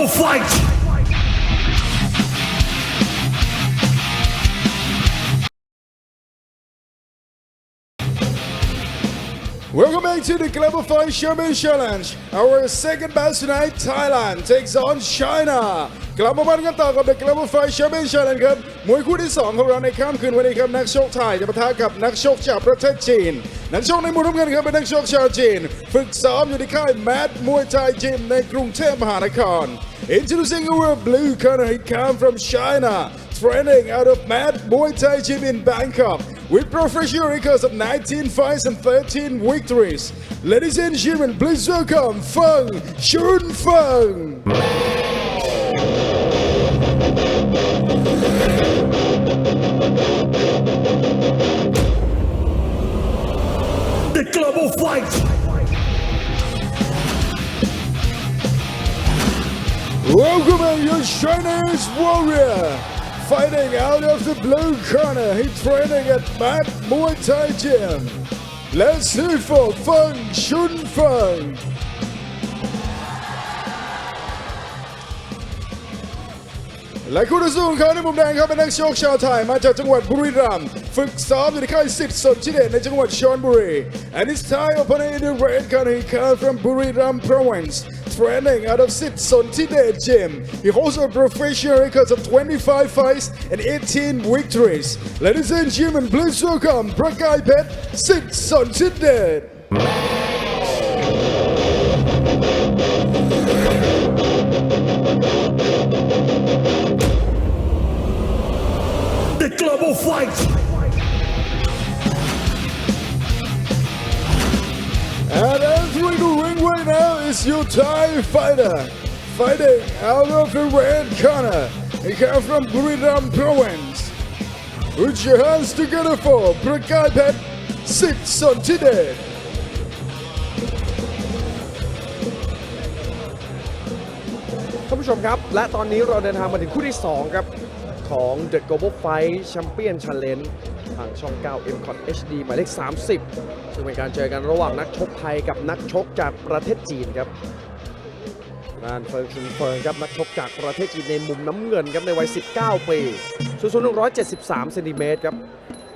Global Fight! Welcome back to the Global Fight Champion Challenge. Our second match tonight, Thailand takes on China. กลับมาบันกันต่อกับ The Global Fight Champion Challenge ครับมวยคู่ที่ 2 ของเราในค่ำคืนวันนี้ครับนักชกไทยจะปะทะกับนักชกจากประเทศจีน นักชกในมุมน้ำเงินครับเป็นนักชกชาวจีน ฝึกซ้อมอยู่ที่ค่ายแมดมวยไทยจิมในกรุงเทพมหานคร Introducing our blue corner, he come from China, training out of Mad Muay Thai Gym in Bangkok with professional records of 19 fights and 13 victories. Ladies and gentlemen, please welcome Feng Chun Feng. The Global Fight! Welcome your Chinese warrior. Fighting out of the blue corner, he training at Mad Muay Thai Gym. Let's see for Feng Chun Feng. และคู่ต่อสู้ของเขาในมุมแดงครับเป็นนักชกชาวไทยมาจากจังหวัดบุรีรัมย์ฝึกซ้อมอยู่ในค่ายสิทธิ์สนชิเดชในจังหวัดชลบุรี and his Thai opponent in the red corner he comes from Buriram province training out of Sit Sontidet Gym. He holds a professional record of 25 fights and 18 victories. Ladies and gentlemen, please welcome Prakai Pet Sit Sontidet. The Global Fight! And entering the ring right now is your Thai fighter. Fighting out of the red corner. He comes from Buriram province. Put your hands together for Prakai Pet ชมครับ และตอนนี้เราเดินทางมาถึงคู่ที่ 2 ครับ ของ The Global Fight Champion Challenge ทางช่อง 9 m c o t HD หมายเลข 30 ซึ่งเป็นการเจอกันระหว่างนักชกไทยกับนักชกจากประเทศจีนครับนานเฟิงชุนเฟิงครับนักชกจากประเทศจีนในมุมน้ำเงินครับในวัย 19 ปีสูง173เซนติเมตรครับ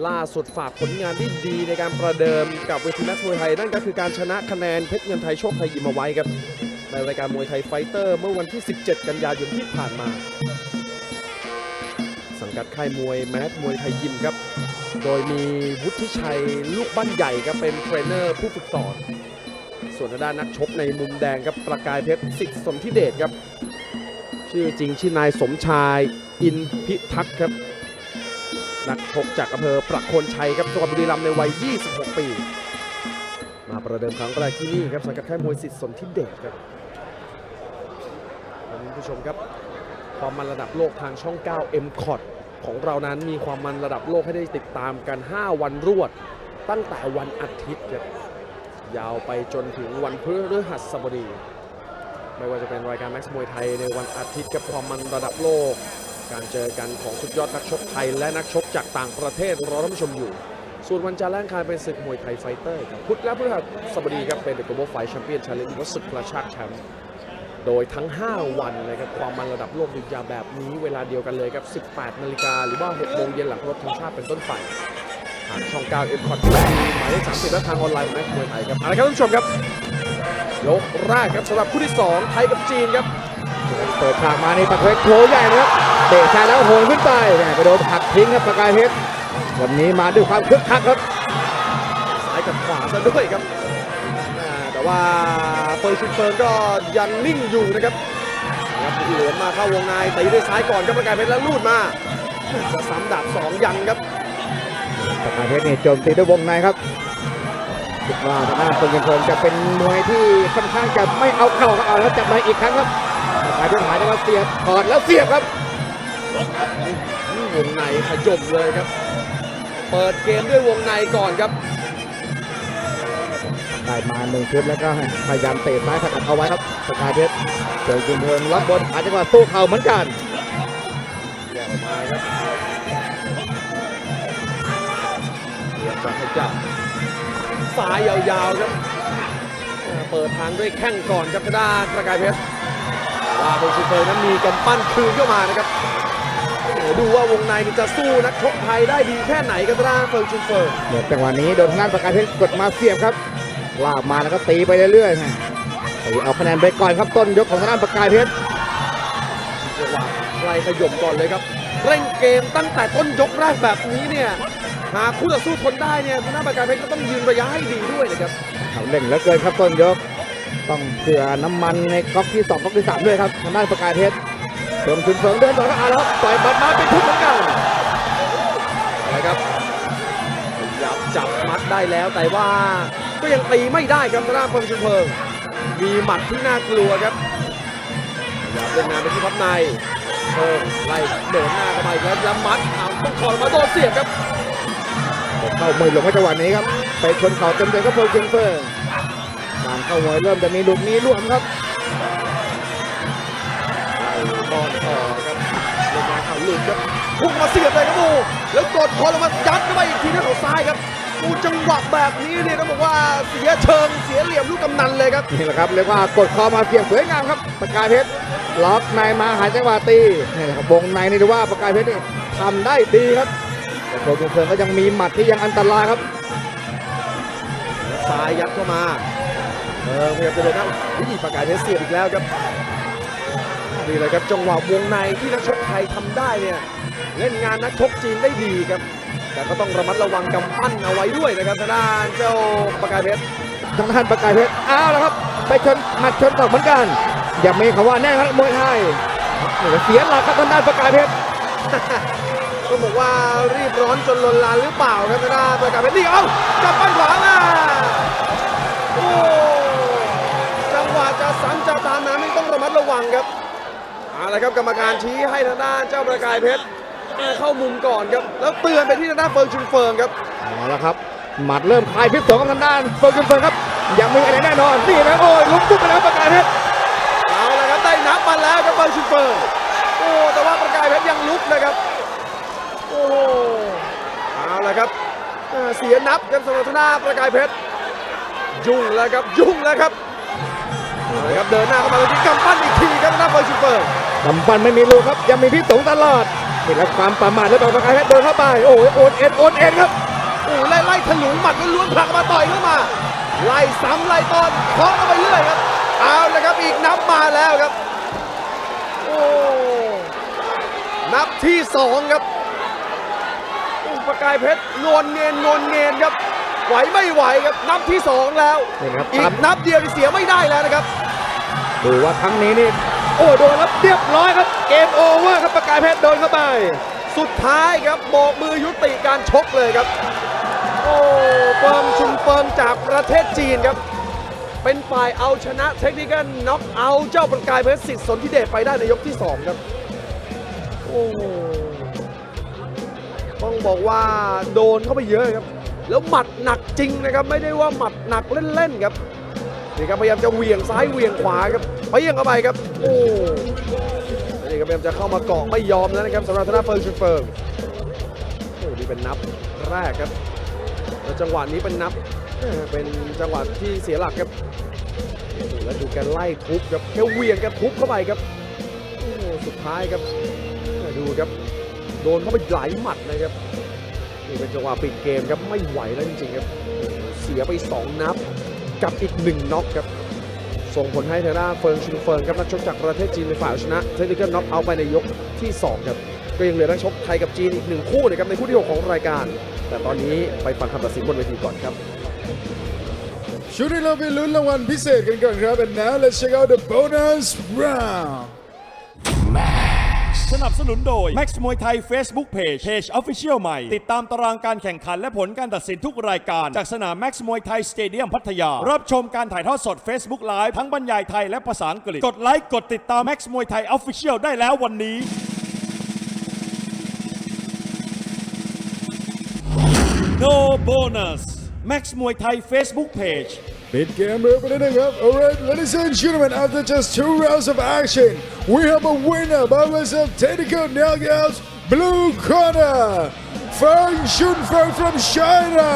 ล่าสุดฝากผลงานที่ดีในการประเดิมกับเวทีนักมวยไทย นั่นก็คือการชนะคะแนนเพชรเงินไทยโชคไทยยิมเอาไว้ครับ ในรายการมวยไทยไฟเตอร์ เมื่อวันที่ 17 กันยายนที่ผ่านมา สังกัดค่ายมวยแมสมวยไทยยิมครับ โดยมีวุฒิชัยลูกบ้านใหญ่ครับเป็นเทรนเนอร์ผู้ฝึกสอน ส่วนทางด้านนักชกในมุมแดงครับประกายเพชรสิทธิ์สนธิเดชครับ ชื่อจริงชื่อนายสมชายอินพิทักษ์ครับ นักชกจากอำเภอประโคนชัยครับจังหวัดบุรีรัมย์ในวัย 26 ปี มาประเดิมครั้งแรกที่นี่ครับสังกัดค่ายมวยสิทธิ์สนธิเดชครับ ท่านผู้ชมครับ ความมันระดับโลกทางช่อง 9 m c o t ของเรานั้นมีความมันระดับโลกให้ได้ติดตามกัน 5 วันรวด ตั้งแต่วันอาทิตย์ครับยาวไปจนถึงวันพฤหัสบดี ไม่ว่าจะเป็นรายการแม็กซ์มวยไทยในวันอาทิตย์กับความมันระดับโลก การเจอกันของสุดยอดนักชกไทย และนักชกจากต่างประเทศรอท่านผู้ชมอยู่ ส่วนวันจันทร์และอังคารเป็นศึกมวยไทยไฟเตอร์ครับพุธและพฤหัสบดีครับเป็นเดอะโกลบอลไฟแชมเปี้ยนชาเลนจ์หรือว่าศึกกระชากแชมป์ โดยทั้ง 5 วันนะครับความมันระดับโลกดึกยาแบบนี้เวลาเดียวกันเลยครับ 18 นาฬิกาหรือว่า 6 โมงเย็นหลังเคารพธงชาติเป็นต้นไปทางช่อง9 m c o t หมายเลข30และทางออนไลน์ของแม็กซ์มวยไทยครับเอาละครับท่านผู้ชมครับยกแรกครับสำหรับคู่ที่ 2 ไทยกับจีนครับเปิดฉากมาในประเพชรโผล่ใหญ่นะครับเตะชายแล้วโหนขึ้นไปแหม่ไปโดนหักทิ้งครับประกายเพชรวันนี้มาด้วยความคึกคักครับซ้ายกับขวาซะด้วยครับแต่ว่า เฟิร์นชุนเฟิร์นก็ยังนิ่งอยู่นะครับนะครับเหลือมาเข้าวงในตีด้วยซ้ายก่อนครับประกายเพชรแล้วลูดมาจะซ้ำดาบสองยังครับประกายเพชรนี่โจมตีด้วยวงในครับคิดว่าทางด้านคนเงินจะเป็นมวยที่ค่อนข้างจะไม่เอาเข่าครับเอาแล้วจับในอีกครั้งครับประกายเพชรหายแล้วเสียบถอดแล้วเสียบครับวงในขยมเลยครับ เปิดเกมด้วยวงในก่อนครับ ได้มาหนึ่งชุดแล้วก็พยายามเตะซ้ายสกัดเอาไว้ครับประกายเพชรเจอจุนเทิงรับบนหาจังหวะสู้เข่าเหมือนกันแยกออกมาครับเรียบจะขยับซ้ายยาวๆครับอ่าเปิดทางด้วยแข้งก่อนครับทางด้านประกายเพชรว่าไปงชูเฟอร์นั้นมีกำปั้นคืนเข้ามานะครับเดี๋ยวดูว่าวงในนี่จะสู้นักชกไทยได้ดีแค่ไหนกันนะเฟิงชูเฟอร์เดี๋ยวจังหวะนี้โดนทางด้านประกายเพชรกดมาเสียบครับ ลากมาแล้วก็ตีไปเรื่อยๆฮะตีเอาคะแนนไปก่อนครับต้นยกของทางด้านประกายเพชรจังหวะไล่ขย่มก่อนเลยครับ เร่งเกมตั้งแต่ต้นยกแรกแบบนี้เนี่ยหากคู่ต่อสู้ทนได้เนี่ยทางด้านประการเพชรก็ต้องยืนระยะให้ดีด้วยนะครับเขาเล่งเหลือเกินครับต้นยก ต้องเผื่อน้ำมันในก๊อกที่สองก๊อกที่สามด้วยครับทางด้านประกายเพชรเติมชุนเฟิงเดินต่อก็เอาแล้วครับต่อยบัดมาเป็นทุกเหมือนกันอะไรครับพยายามจับมัดได้แล้วแต่ว่า ก็ยังตีไม่ได้ครับทางด้านเฟิงชุนเพิง มีหมัดที่น่ากลัวครับพยายามเล่นงานไปที่พับในเพิ่มไล่เดินหน้าเข้ามาอีกแล้วแล้วมัดเอาต้องขอมาโดนเสียบครับเข้ามือหลงในจังหวะนี้ครับไปชนเข่าเต็มๆก็เพิ่มชุนเฟิงการเข้ามวยเริ่มจะมีหลุดมีร่วมครับบอลต่อครับลงมาเอาหลุดครับพุ่งมาเสียบเลยครับโอ้แล้วกดคอลงมายัดเข้าไป ดูจังหวะแบบนี้เนี่ยต้องบอกว่าเสียเชิงเสียเหลี่ยมลูกกำนันเลยครับนี่แหละครับเรียกว่ากดคอมาเสียบสวยงามครับประกายเพชรล็อกในมาหาจังหวะตีนี่แหละครับวงในนี่ถือว่าประกายเพชรนี่ทำได้ดีครับแต่โคจุนเฟิงก็ยังมีหมัดที่ยังอันตรายครับซ้ายยัดเข้ามาเออพยายามจะเดินหน้าวิประกายเพชรเสียบอีกแล้วครับนี่เลยครับจังหวะวงในที่นักชกไทยทำได้เนี่ยเล่นงานนักชกจีนได้ดีครับ แต่ก็ต้องระมัดระวังกำปั้นเอาไว้ด้วยนะครับทางด้านเจ้าประกายเพชรทางด้านประกายเพชรอ้าวแล้วครับ ไปชนหมัดชนตอกเหมือนกัน อย่ามีคำว่าแน่ครับมวยไทยนี่ก็เสียหลักครับทางด้านประกายเพชรต้องบอกว่ารีบร้อนจนลนลานหรือเปล่าครับทางด้านประกายเพชรนี่เอ้ากำปั้นขวามาโอ้จังหวะจะซ้ำจะตามนั้นนี่ต้องระมัดระวังครับเอาละครับกรรมการชี้ให้ทางด้านเจ้าประกายเพชร เข้ามุมก่อนครับ แล้วเตือนไปที่ทางด้านเฟิงชุนเฟิงครับเอาละครับ หมัดเริ่มคลายพิษสงกับทางด้านเฟิร์กจุนเฟิงครับยังมีอะไรแน่นอนนี่นะโอ้ยลุกปุ๊บไปแล้วประกายเพชรเอาละครับได้นับมาแล้วครับเฟิงชุนเฟิงโอ้แต่ว่าประกายเพชรยังลุกนะครับโอ้เอาละครับเอ่อเสียนับครับสำหรับทางด้านประกายเพชรยุ่งแล้วครับยุ่งแล้วครับเอาละครับเดินหน้าเข้ามาเลยที่กำปั้นอีกทีครับทางด้านเฟิร์นชูเปอร์กำปั้นไม่มีลูกครับยังมีพิษสงตลอด นี่แหละความประมาทแล้วต่อประกายเพชรโดนเข้าไปโอ้ยโอนเอ็นโอนเอ็นครับโอ้ไล่ไล่ถลุงหมัดล้วนๆผลักมาต่อยเข้ามา ไล่ซ้ำไล่ตอนเคาะเข้าไปเรื่อยครับเอาละครับอีกนับมาแล้วครับโอ้นับที่สองครับโอ้ประกายเพชรนวลเนียนนวลเนียนครับ ไหวไม่ไหวครับนับที่สองแล้วนี่นะครับอีตากมนับเดียวนี่เสียไม่ได้แล้วนะครับดูว่าครั้งนี้นี่ โอ้โดนแล้วเรียบร้อยครับ เกมโอเวอร์ครับประกายเพชรโดนเข้าไป สุดท้ายครับโบกมือยุติการชกเลยครับ โอ้เฟิงชุนเฟิงจากประเทศจีนครับ เป็นฝ่ายเอาชนะเทคนิคกันน็อกเอาท์เจ้าประกายเพชรสิทธิ์สนธิเดชไปได้ในยกที่ 2 ครับ โอ้ต้องบอกว่าโดนเข้าไปเยอะครับ แล้วหมัดหนักจริงนะครับ ไม่ได้ว่าหมัดหนักเล่นๆครับนี่ครับพยายามจะเหวี่ยงซ้ายเหวี่ยงขวาครับ ไปยังเข้าไปครับ โอ้นี่ก็พยายามจะเข้ามาเกาะไม่ยอมแล้วนะครับสำหรับธนาเฟิงชุนเฟิงโอ้นี่เป็นนับแรกครับแล้วจังหวะนี้เป็นนับเป็นจังหวะที่เสียหลักครับแล้วดูแกไล่ทุบครับแกเวียงแกทุบเข้าไปครับโอ้สุดท้ายครับดูครับโดนเข้าไปหลายหมัดนะครับนี่เป็นจังหวะปิดเกมครับไม่ไหวแล้วจริงๆครับเสียไปสองนับกับอีกหนึ่งน็อกครับ ส่งผลให้ทางด้านเฟิงชินเฟิงครับนักชกจากประเทศจีนในฝ่ายเอาชนะเทคนิคน็อกเอาไปในยกที่ 2 ครับ ก็ยังเหลือนักชกไทยกับจีนอีกหนึ่งคู่นะครับในคู่ที่ 6 ของรายการ แต่ตอนนี้ไปฟังคำตัดสินบนเวทีก่อนครับชุดนี้เราไปลุ้นรางวัลพิเศษกันก่อนครับ and now let's check out the bonus round นับสนุนโดย Max มวยไทย Facebook Page Page Official ใหม่ ติดตามตารางการแข่งขันและผลการตัดสินทุกรายการ จากสนาม Max มวยไทยสเตเดียมพัทยา รับชมการถ่ายทอดสด Facebook Live ทั้งบรรยายไทยและภาษาอังกฤษ กดไลค์กดติดตาม Max มวยไทย Official ได้แล้ววันนี้ No bonus Max มวยไทย Facebook Page ปิดเกมเร็วไปนิดนึงครับ alright ladies and gentlemen after just two rounds of action we have a winner by way of technical knockouts blue corner Feng Shunfeng from China